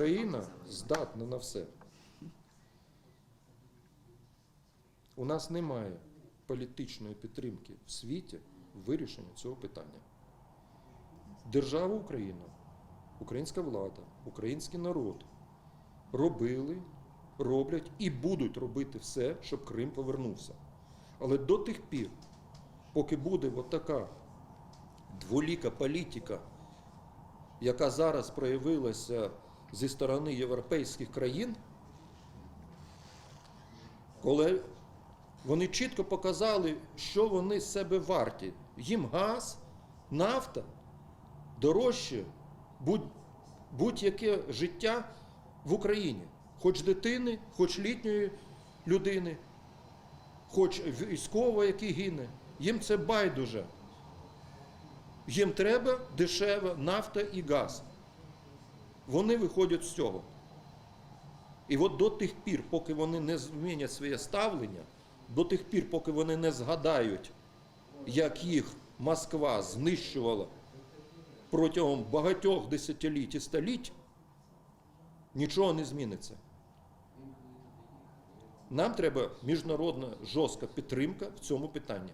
Україна здатна на все. У нас немає політичної підтримки в світі в вирішенні цього питання. Держава Україна, українська влада, український народ робили, роблять і будуть робити все, щоб Крим повернувся. Але до тих пір, поки буде така дволіка політика, яка зараз проявилася зі сторони європейських країн, коли вони чітко показали, що вони з себе варті. Їм газ, нафта дорожче будь- будь-яке життя в Україні, хоч дитини, хоч літньої людини, хоч військового, який гине. Їм це байдуже. Їм треба дешева нафта і газ. Вони виходять з цього. І от до тих пір, поки вони не змінять своє ставлення, до тих пір, поки вони не згадають, як їх Москва знищувала протягом багатьох десятиліть і століть, нічого не зміниться. Нам треба міжнародна жорстка підтримка в цьому питанні.